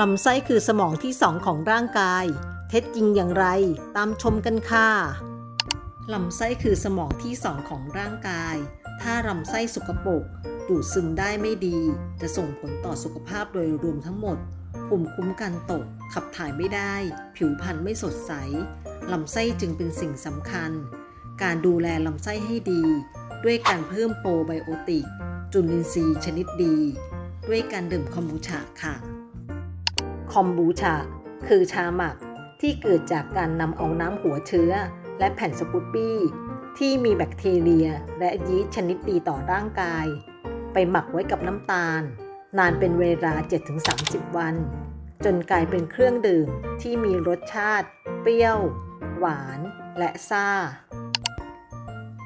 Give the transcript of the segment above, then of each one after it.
ลำไส้คือสมองที่สองของร่างกาย เท็จจริงอย่างไร ตามชมกันค่ะลำไส้คือสมองที่สองของร่างกาย ถ้าลำไส้สกปรกดูดซึมได้ไม่ดี จะส่งผลต่อสุขภาพโดยรวมทั้งหมด ภูมิคุ้มกันตก ขับถ่ายไม่ได้ ผิวพรรณไม่สดใส ลำไส้จึงเป็นสิ่งสำคัญ การดูแลลำไส้ให้ดี ด้วยการเพิ่มโปรไบโอติก จุลินทรีย์ชนิดดี ด้วยการดื่มคอมบูชาค่ะ คอมบูชา คือชาหมักที่เกิดจากการนำเอาน้ำหัวเชื้อ และแผ่นสกุตปี้ ที่มีแบคทีเรีย และยีสต์ชนิดดีต่อร่างกาย ไปหมักไว้กับน้ำตาล นานเป็นเวลา 7-30 วัน จนกลายเป็นเครื่องดื่มที่มีรสชาติ เปรี้ยว หวาน และซ่า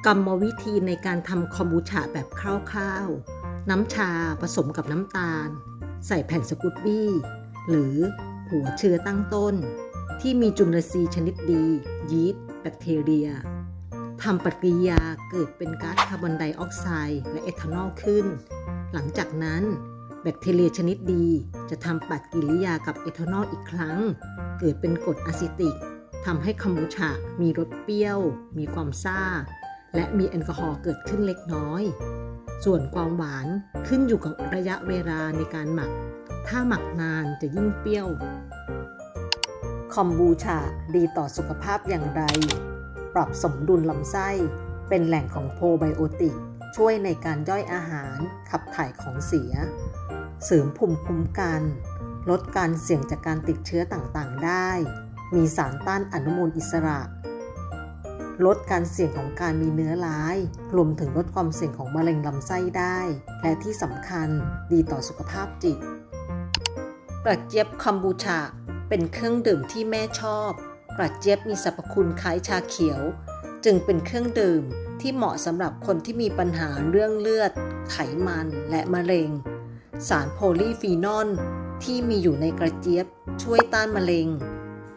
กรรมวิธีในการทำคอมบูชาแบบคร่าวๆ น้ำชาผสมกับน้ำตาล ใส่แผ่นสกุตบี้ หรือหัวเชื้อตั้งต้น ที่มีจุลทรีย์ชนิดดี ยีสต์แบคทีเรียทำปฏิกิริยาเกิดเป็นก๊าซคาร์บอนไดออกไซด์และเอทานอลขึ้น หลังจากนั้นแบคทีเรียชนิดดีจะทำปฏิกิริยากับเอทานอลอีกครั้ง เกิดเป็นกรดอะซิติกทำให้คอมบูชามีรสเปรี้ยว มีความซ่า และมีแอลกอฮอล์เกิดขึ้นเล็กน้อย ส่วนความหวานขึ้นอยู่กับระยะเวลาในการหมัก ถ้าหมักนานจะยิ่งเปรี้ยว คอมบูชาดีต่อสุขภาพอย่างไร ปรับสมดุลลำไส้ เป็นแหล่งของโปรไบโอติก ช่วยในการย่อยอาหารขับถ่ายของเสีย เสริมภูมิคุ้มกัน ลดการเสี่ยงจากการติดเชื้อต่างๆได้ มีสารต้านอนุมูลอิสระ ลดการเสี่ยงของการมีเนื้อร้าย รวมถึงลดความเสี่ยงของมะเร็งลำไส้ได้ และที่สำคัญดีต่อสุขภาพจิตกระเจี๊ยบคอมบูชา เป็นเครื่องดื่มที่แม่ชอบกระเจี๊ยบมีสรรพคุณคล้ายชาเขียว จึงเป็นเครื่องดื่มที่เหมาะสำหรับคนที่มีปัญหาเรื่องเลือด ไขมันและมะเร็ง สารโพลีฟีนอลที่มีอยู่ในกระเจี๊ยบช่วยต้านมะเร็ง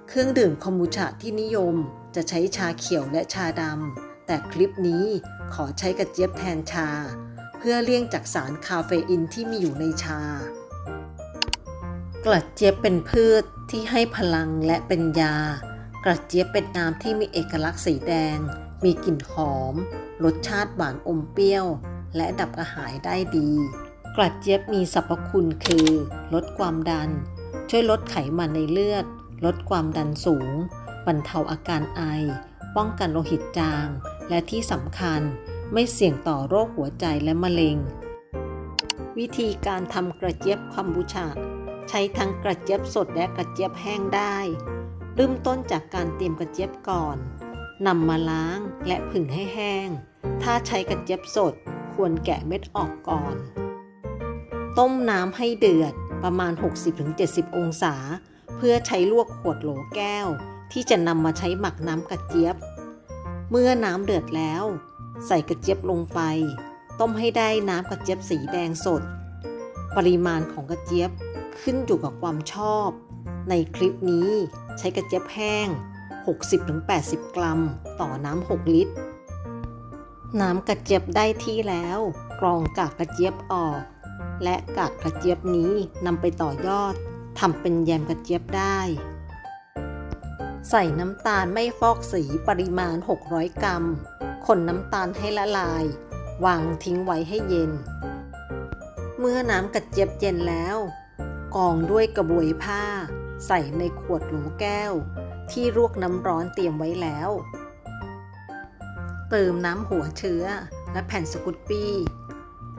เครื่องดื่มคอมบูชาที่นิยม จะใช้ชาเขียวและชาดำ แต่คลิปนี้ขอใช้กระเจี๊ยบแทนชา เพื่อเลี่ยงจากสารคาเฟอีนที่มีอยู่ในชา กระเจี๊ยบเป็นพืชที่ให้พลังและเป็นยา กระเจี๊ยบเป็นน้ำที่มีเอกลักษณ์สีแดง มีกลิ่นหอม รสชาติหวานอมเปรี้ยว และดับกระหายได้ดี กระเจี๊ยบมีสรรพคุณคือ ลดความดัน ช่วยลดไขมันในเลือด ลดความดันสูง บรรเทาอาการไอ ป้องกันโลหิตจาง และที่สำคัญไม่เสี่ยงต่อโรคหัวใจและมะเร็ง วิธีการทำกระเจี๊ยบคอมบูชา ใช้ทั้งกระเจี๊ยบสดและกระเจี๊ยบแห้งได้ เริ่มต้นจากการเตรียมกระเจี๊ยบก่อนนำมาล้างและผึ่งให้แห้ง ถ้าใช้กระเจี๊ยบสดควรแกะเม็ดออกก่อน ต้มน้ำให้เดือดประมาณ 60-70 องศา เพื่อใช้ลวกขวดโหลแก้ว ที่จะนำมาใช้หมักน้ำกระเจี๊ยบ เมื่อน้ำเดือดแล้ว ใส่กระเจี๊ยบลงไป ต้มให้ได้น้ำกระเจี๊ยบสีแดงสด ปริมาณของกระเจี๊ยบขึ้นอยู่กับความชอบ ในคลิปนี้ใช้กระเจี๊ยบแห้ง 60-80 กรัม ต่อน้ำ 6 ลิตร น้ำกระเจี๊ยบได้ที่แล้ว กรองกากกระเจี๊ยบออก และกากกระเจี๊ยบนี้นำไปต่อยอดทำเป็นแยมกระเจี๊ยบได้ ใส่น้ำตาลไม่ฟอกสีปริมาณ 600 กรัม คนน้ำตาลให้ละลาย วางทิ้งไว้ให้เย็น เมื่อน้ำกระเจี๊ยบเย็นแล้ว กองด้วยกระบวยผ้า ใส่ในขวดโหลแก้ว ที่รวกน้ำร้อนเตรียมไว้แล้ว เติมน้ำหัวเชื้อและแผ่นสกุตปี้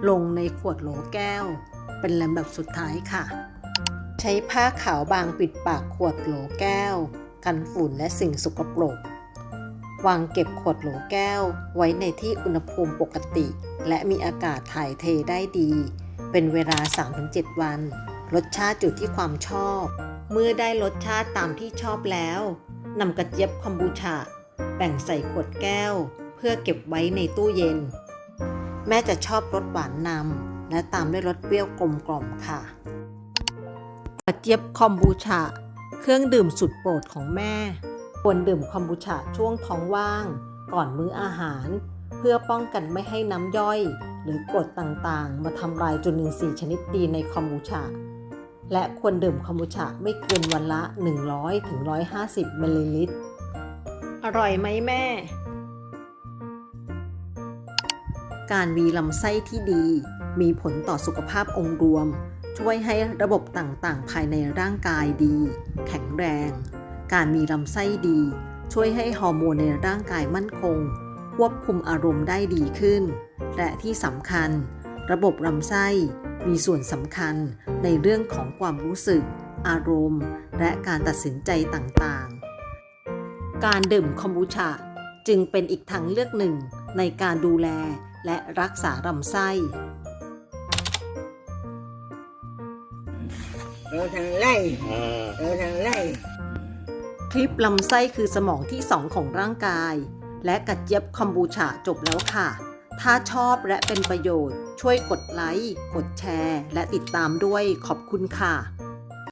ลงในขวดโหลแก้ว เป็นลำดับสุดท้ายค่ะ ใช้ผ้าขาวบางปิดปากขวดโหลแก้ว กันฝุ่นและสิ่งสกปรก วางเก็บขวดโหลแก้วไว้ในที่อุณหภูมิปกติ และมีอากาศถ่ายเทได้ดี เป็นเวลา 3-7 วัน รสชาติอยู่ที่ความชอบ เมื่อได้รสชาติตามที่ชอบแล้วนำกระเจี๊ยบคอมบูชาแบ่งใส่ขวดแก้ว เพื่อเก็บไว้ในตู้เย็น แม่จะชอบรสหวานนำและตามด้วยรสเปรี้ยวกลมกล่อมค่ะกระเจี๊ยบคอมบูชา เครื่องดื่มสุดโปรดของแม่ ควรดื่มคอมบูชาช่วงท้องว่าง ก่อนมื้ออาหาร เพื่อป้องกันไม่ให้น้ำย่อย หรือกรดต่างๆ มาทำลายจุลินทรีย์ชนิดดีในคอมบูชาและควรดื่มคอมบูชาไม่เกินวันละ 100ถึง150มิลลิลิตร อร่อยไหมแม่ การมีลำไส้ที่ดี มีผลต่อสุขภาพองค์รวม ช่วยให้ระบบต่างๆ ภายในร่างกายดี แข็งแรง การมีลำไส้ดี ช่วยให้ฮอร์โมนในร่างกายมั่นคง ควบคุมอารมณ์ได้ดีขึ้น และที่สำคัญ ระบบลำไส้มีส่วนสำคัญในเรื่องของความรู้สึก อารมณ์ และการตัดสินใจต่างๆ การดื่มคอมบูชาจึงเป็นอีกทางเลือกหนึ่งในการดูแลและรักษาลำไส้ เราทางไล่อ่าเราทางไล่คลิปลำไส้คือสมองที่ 2 ของร่างกาย และกระเจี๊ยบคอมบูชาจบแล้วค่ะ ถ้าชอบและเป็นประโยชน์ ช่วยกดไลค์ กดแชร์ และติดตามด้วยขอบคุณค่ะ